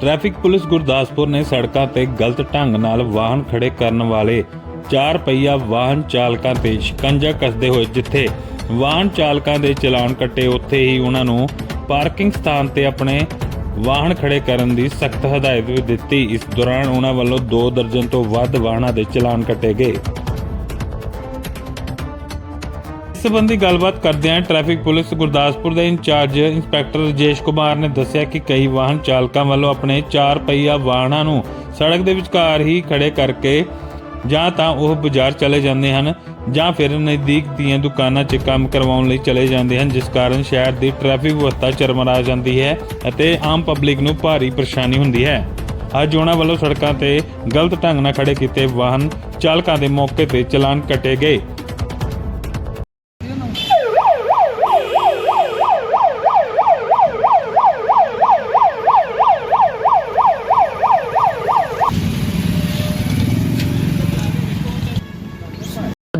Traffic police Gurdaspur ਨੇ ਸੜਕਾਂ ਤੇ ਗਲਤ ਢੰਗ ਨਾਲ ਵਾਹਨ ਖੜੇ ਕਰਨ ਵਾਲੇ ਚਾਰ ਪਹੀਆ ਵਾਹਨ ਚਾਲਕਾਂ ਤੇ ਸ਼ਿਕੰਜਾ ਕੱਸਦੇ ਹੋਏ, ਜਿੱਥੇ ਵਾਹਨ ਚਾਲਕਾਂ ਦੇ ਚਲਾਨ ਕੱਟੇ, ਉੱਥੇ ਹੀ ਉਹਨਾਂ ਨੂੰ ਪਾਰਕਿੰਗ ਸਥਾਨ ਤੇ ਆਪਣੇ ਵਾਹਨ ਖੜੇ ਕਰਨ ਦੀ ਸਖਤ ਹਦਾਇਤ ਵੀ ਦਿੱਤੀ। ਇਸ ਦੌਰਾਨ ਉਹਨਾਂ ਵੱਲੋਂ 2 ਦਰਜਨ ਤੋਂ ਵੱਧ ਵਾਹਨਾਂ ਦੇ ਚਲਾਨ ਕੱਟੇ ਗਏ। ਇਸ ਸੰਬੰਧੀ ਗੱਲਬਾਤ ਕਰਦਿਆਂ ਟ੍ਰੈਫਿਕ ਪੁਲਿਸ ਗੁਰਦਾਸਪੁਰ ਦੇ ਇੰਚਾਰਜ ਇੰਸਪੈਕਟਰ ਰਜੇਸ਼ ਕੁਮਾਰ ਨੇ ਦੱਸਿਆ ਕਿ ਕਈ ਵਾਹਨ ਚਾਲਕਾਂ ਵੱਲੋਂ ਆਪਣੇ 4 ਪਹੀਆ ਵਾਹਨਾਂ ਨੂੰ ਸੜਕ ਦੇ ਵਿਚਕਾਰ ਹੀ ਖੜੇ ਕਰਕੇ ਜਾਂ ਤਾਂ ਉਹ ਬਾਜ਼ਾਰ ਚਲੇ ਜਾਂਦੇ ਹਨ ਜਾਂ ਫਿਰ ਨਜ਼ਦੀਕ ਦੀਆਂ ਦੁਕਾਨਾਂ 'ਚ ਕੰਮ ਕਰਵਾਉਣ ਲਈ ਚਲੇ ਜਾਂਦੇ ਹਨ, ਜਿਸ ਕਾਰਨ ਸ਼ਹਿਰ ਦੀ ਟ੍ਰੈਫਿਕ ਵਿਵਸਥਾ ਚਰਮਰਾ ਜਾਂਦੀ ਹੈ ਅਤੇ ਆਮ ਪਬਲਿਕ ਨੂੰ ਭਾਰੀ ਪਰੇਸ਼ਾਨੀ ਹੁੰਦੀ ਹੈ। ਅੱਜ ਉਹਨਾਂ ਵੱਲੋਂ ਸੜਕਾਂ ਤੇ ਗਲਤ ਢੰਗ ਨਾਲ ਖੜੇ ਕੀਤੇ ਵਾਹਨ ਚਾਲਕਾਂ ਦੇ ਮੌਕੇ ਤੇ ਚਲਾਨ ਕੱਟੇ ਗਏ।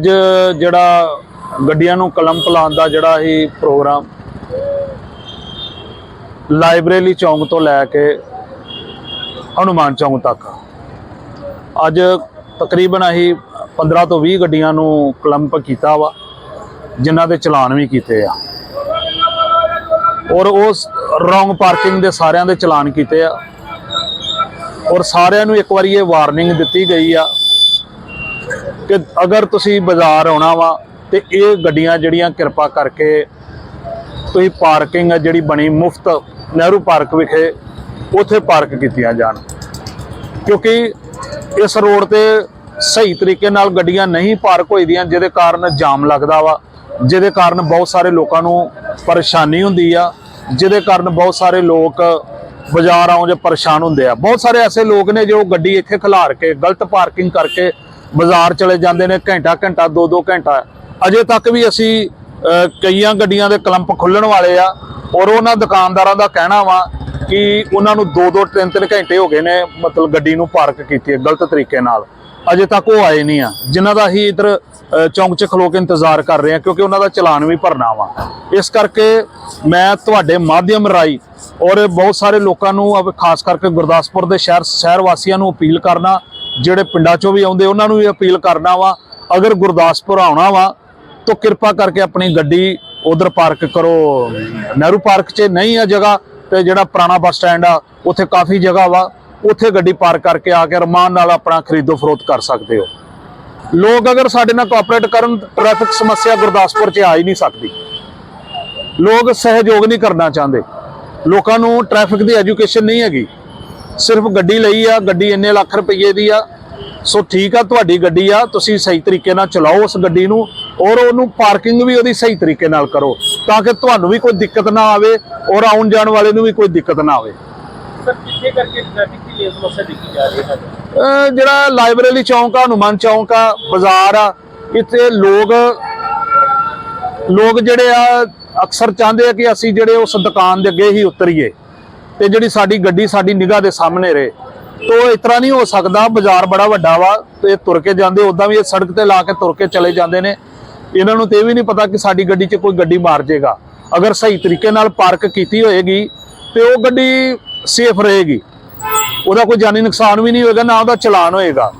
ਅੱਜ ਜਿਹੜਾ ਗੱਡੀਆਂ ਨੂੰ ਕਲਮ ਲਾਉਣ ਦਾ ਜਿਹੜਾ ਹੀ ਪ੍ਰੋਗਰਾਮ ਲਾਇਬ੍ਰੇਰੀ ਚੌਂਕ ਤੋਂ ਲੈ ਕੇ ਹਨੂਮਾਨ ਚੌਂਕ ਤੱਕ। ਅੱਜ ਤਕਰੀਬਨ ਅਸੀਂ 15 ਤੋਂ 20 ਗੱਡੀਆਂ ਨੂੰ ਕਲੰਪ ਕੀਤਾ ਵਾ, ਜਿਨ੍ਹਾਂ ਦੇ ਚਲਾਨ ਵੀ ਕੀਤੇ ਆ। ਔਰ ਉਸ ਰੋਂਗ ਪਾਰਕਿੰਗ ਦੇ ਸਾਰਿਆਂ ਦੇ ਚਲਾਨ ਕੀਤੇ ਆ। ਔਰ ਸਾਰਿਆਂ ਨੂੰ ਇੱਕ ਵਾਰੀ ਇਹ ਵਾਰਨਿੰਗ ਦਿੱਤੀ ਗਈ ਆ ਕਿ ਅਗਰ ਤੁਸੀਂ ਬਾਜ਼ਾਰ ਆਉਣਾ ਵਾ ਤੇ ਇਹ ਗੱਡੀਆਂ ਜਿਹੜੀਆਂ ਕਿਰਪਾ ਕਰਕੇ ਤੁਸੀਂ ਪਾਰਕਿੰਗ ਜਿਹੜੀ ਬਣੀ ਮੁਫਤ ਨਹਿਰੂ ਪਾਰਕ ਵਿਖੇ, ਉੱਥੇ ਪਾਰਕ ਕੀਤੀਆਂ ਜਾਣ। ਕਿਉਂਕਿ ਇਸ ਰੋਡ ਤੇ ਸਹੀ ਤਰੀਕੇ ਨਾਲ ਗੱਡੀਆਂ ਨਹੀਂ ਪਾਰਕ ਹੋਈਆਂ ਜਿਹਦੇ ਕਾਰਨ ਜਾਮ ਲੱਗਦਾ ਵਾ, ਜਿਹਦੇ ਕਾਰਨ ਬਹੁਤ ਸਾਰੇ ਲੋਕਾਂ ਨੂੰ ਪਰੇਸ਼ਾਨੀ ਹੁੰਦੀ ਆ, ਜਿਹਦੇ ਕਾਰਨ ਬਹੁਤ ਸਾਰੇ ਲੋਕ ਬਾਜ਼ਾਰ ਆਉਣ 'ਚ ਪਰੇਸ਼ਾਨ ਹੁੰਦੇ ਆ। ਬਹੁਤ ਸਾਰੇ ਐਸੇ ਲੋਕ ਨੇ ਜੋ ਗੱਡੀ ਇੱਥੇ ਖਿਲਾਰ ਕੇ, ਗਲਤ ਪਾਰਕਿੰਗ ਕਰਕੇ ਬਾਜ਼ਾਰ ਚਲੇ ਜਾਂਦੇ ਨੇ, ਘੰਟਾ ਘੰਟਾ, ਦੋ ਦੋ ਘੰਟਾ। ਅਜੇ ਤੱਕ ਵੀ ਅਸੀਂ ਕਈਆਂ ਗੱਡੀਆਂ ਦੇ ਕਲੰਪ ਖੁੱਲਣ ਵਾਲੇ ਆ, ਔਰ ਉਹਨਾਂ ਦੁਕਾਨਦਾਰਾਂ ਦਾ ਕਹਿਣਾ ਵਾ ਕਿ ਉਹਨਾਂ ਨੂੰ ਦੋ ਦੋ, ਤਿੰਨ ਤਿੰਨ ਘੰਟੇ ਹੋ ਗਏ ਨੇ ਮਤਲਬ ਗੱਡੀ ਨੂੰ ਪਾਰਕ ਕੀਤੀ ਹੈ ਗਲਤ ਤਰੀਕੇ ਨਾਲ। ਅਜੇ ਤੱਕ ਉਹ ਆਏ ਨਹੀਂ ਆ। ਜਿਨ੍ਹਾਂ ਦਾ ਅਸੀਂ ਇਧਰ ਚੌਂਕ 'ਚ ਖਲੋ ਕੇ ਇੰਤਜ਼ਾਰ ਕਰ ਰਹੇ ਹਾਂ, ਕਿਉਂਕਿ ਉਹਨਾਂ ਦਾ ਚਲਾਨ ਵੀ ਭਰਨਾ ਵਾ। ਇਸ ਕਰਕੇ ਮੈਂ ਤੁਹਾਡੇ ਮਾਧਿਅਮ ਰਾਈ ਔਰ ਬਹੁਤ ਸਾਰੇ ਲੋਕਾਂ ਨੂੰ ਖਾਸ ਕਰਕੇ ਗੁਰਦਾਸਪੁਰ ਦੇ ਸ਼ਹਿਰ ਸ਼ਹਿਰ ਵਾਸੀਆਂ ਨੂੰ ਅਪੀਲ ਕਰਨਾ ਜਿਹੜੇ ਪਿੰਡਾਂ 'ਚੋਂ ਵੀ ਆਉਂਦੇ, ਉਹਨਾਂ ਨੂੰ ਵੀ ਅਪੀਲ ਕਰਨਾ ਵਾ। ਅਗਰ ਗੁਰਦਾਸਪੁਰ ਆਉਣਾ ਵਾ, ਤਾਂ ਕਿਰਪਾ ਕਰਕੇ ਆਪਣੀ ਗੱਡੀ ਉਧਰ ਪਾਰਕ ਕਰੋ। ਨਹਿਰੂ ਪਾਰਕ 'ਚ ਨਹੀਂ ਆ ਜਗ੍ਹਾ, ਤੇ ਜਿਹੜਾ ਪੁਰਾਣਾ ਬੱਸ ਸਟੈਂਡ ਆ, ਉੱਥੇ ਕਾਫੀ ਜਗ੍ਹਾ ਵਾ। ਉੱਥੇ ਗੱਡੀ ਪਾਰਕ ਕਰਕੇ ਆ ਕੇ ਰਮਾਨ ਨਾਲ ਆਪਣਾ ਖਰੀਦੋ ਫਰੋਖਤ ਕਰ ਸਕਦੇ ਹੋ। ਲੋਕ ਅਗਰ ਸਾਡੇ ਨਾਲ ਕੋਆਪਰੇਟ ਕਰਨ ਟ੍ਰੈਫਿਕ ਸਮੱਸਿਆ ਗੁਰਦਾਸਪੁਰ 'ਚ ਆ ਹੀ ਨਹੀਂ ਸਕਦੀ। ਲੋਕ ਸਹਿਯੋਗ ਨਹੀਂ ਕਰਨਾ ਚਾਹੁੰਦੇ। ਲੋਕਾਂ ਨੂੰ ਟ੍ਰੈਫਿਕ ਦੀ ਐਜੂਕੇਸ਼ਨ ਨਹੀਂ ਹੈਗੀ। ਸਿਰਫ ਗੱਡੀ ਲਈ ਆ ਗੱਡੀ ਇੰਨੇ ਲੱਖ ਰੁਪਏ ਦੀ ਆ। ਸੋ ਠੀਕ ਆ ਤੁਹਾਡੀ ਗੱਡੀ ਆ ਤੁਸੀਂ ਸਹੀ ਤਰੀਕੇ ਨਾਲ ਚਲਾਓ ਉਸ ਗੱਡੀ ਨੂੰ ਔਰ ਉਹਨੂੰ ਪਾਰਕਿੰਗ ਵੀ ਉਹਦੀ ਸਹੀ ਤਰੀਕੇ ਨਾਲ ਕਰੋ ਤਾਂ ਕਿ ਤੁਹਾਨੂੰ ਵੀ ਕੋਈ ਦਿੱਕਤ ਨਾ ਆਵੇ ਔਰ ਆਉਣ ਜਾਣ ਵਾਲੇ ਨੂੰ ਵੀ ਕੋਈ ਦਿੱਕਤ ਨਾ ਆਵੇ। ਸਰ ਕਿੱਥੇ ਕਰਕੇ ਟ੍ਰੈਫਿਕ ਦੀ ਇਹ ਸਮੱਸਿਆ ਦੇਖੀ ਜਾ ਰਹੀ ਹੈ ਸਾਨੂੰ ਅਹ ਜਿਹੜਾ ਲਾਇਬ੍ਰੇਰੀ ਚੌਂਕ ਆ ਹਨੂਮਾਨ ਚੌਂਕ ਆ ਬਾਜ਼ਾਰ ਆ ਇੱਥੇ ਲੋਕ ਲੋਕ ਜਿਹੜੇ ਆ ਅਕਸਰ ਚਾਹੁੰਦੇ ਆ ਕਿ ਅਸੀਂ ਜਿਹੜੇ ਉਸ ਦੁਕਾਨ ਦੇ ਅੱਗੇ ਹੀ ਉਤਰੀਏ। ਤੇ ਜਿਹੜੀ ਸਾਡੀ ਗੱਡੀ ਸਾਡੀ ਨਿਗਾਹ ਦੇ ਸਾਹਮਣੇ ਰਹੇ। ਤੋ ਇਸ ਤਰ੍ਹਾਂ ਨਹੀਂ ਹੋ ਸਕਦਾ, ਬਾਜ਼ਾਰ ਬੜਾ ਵੱਡਾ ਵਾ ਤੇ ਤੁਰ ਕੇ ਜਾਂਦੇ ਉਦਾਂ ਵੀ ਇਹ ਸੜਕ ਤੇ ਲਾ ਕੇ ਤੁਰ ਕੇ ਚਲੇ ਜਾਂਦੇ ਨੇ। ਇਹਨਾਂ ਨੂੰ ਤੇ ਇਹ ਵੀ ਨਹੀਂ ਪਤਾ ਕਿ ਸਾਡੀ ਗੱਡੀ 'ਚ ਕੋਈ ਗੱਡੀ ਮਾਰ ਜਾਏਗਾ ਅਗਰ ਸਹੀ ਤਰੀਕੇ ਨਾਲ ਪਾਰਕ ਕੀਤੀ ਹੋਏਗੀ ਤੇ ਉਹ ਗੱਡੀ ਸੇਫ ਰਹੇਗੀ। ਉਹਦਾ ਕੋਈ ਜਾਨੀ ਨੁਕਸਾਨ ਵੀ ਨਹੀਂ ਹੋਏਗਾ, ਨਾ ਉਹਦਾ ਚਲਾਨ ਹੋਏਗਾ।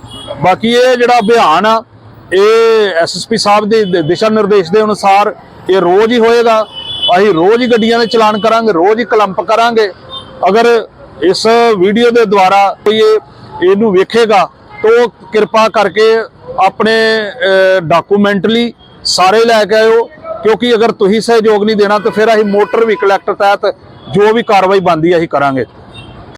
ਬਾਕੀ ਇਹ ਜਿਹੜਾ ਅਭਿਆਨ ਆ, ਇਹ ਐਸਐਸਪੀ ਸਾਹਿਬ ਦੇ, ਦਿਸ਼ਾ ਨਿਰਦੇਸ਼ ਦੇ ਅਨੁਸਾਰ ਇਹ ਰੋਜ਼ ਹੀ ਹੋਏਗਾ। ਅਸੀਂ ਰੋਜ਼ ਹੀ ਗੱਡੀਆਂ ਦੇ ਚਲਾਨ ਕਰਾਂਗੇ, ਰੋਜ਼ ਹੀ ਕਲੰਪ ਕਰਾਂਗੇ। ਅਗਰ ਇਸ ਵੀਡੀਓ ਦੇ ਦੁਆਰਾ ਕੋਈ ਇਹਨੂੰ ਵੇਖੇਗਾ, ਤਾਂ ਉਹ ਕਿਰਪਾ ਕਰਕੇ ਆਪਣੇ ਡਾਕੂਮੈਂਟਲੀ ਸਾਰੇ ਲੈ ਕੇ ਆਇਓ, ਕਿਉਂਕਿ ਅਗਰ ਤੁਸੀਂ ਸਹਿਯੋਗ ਨਹੀਂ ਦੇਣਾ, ਤਾਂ ਫਿਰ ਅਸੀਂ ਮੋਟਰ ਵੀ ਕਲੈਕਟਰ ਤਹਿਤ ਜੋ ਵੀ ਕਾਰਵਾਈ ਬਣਦੀ ਅਸੀਂ ਕਰਾਂਗੇ।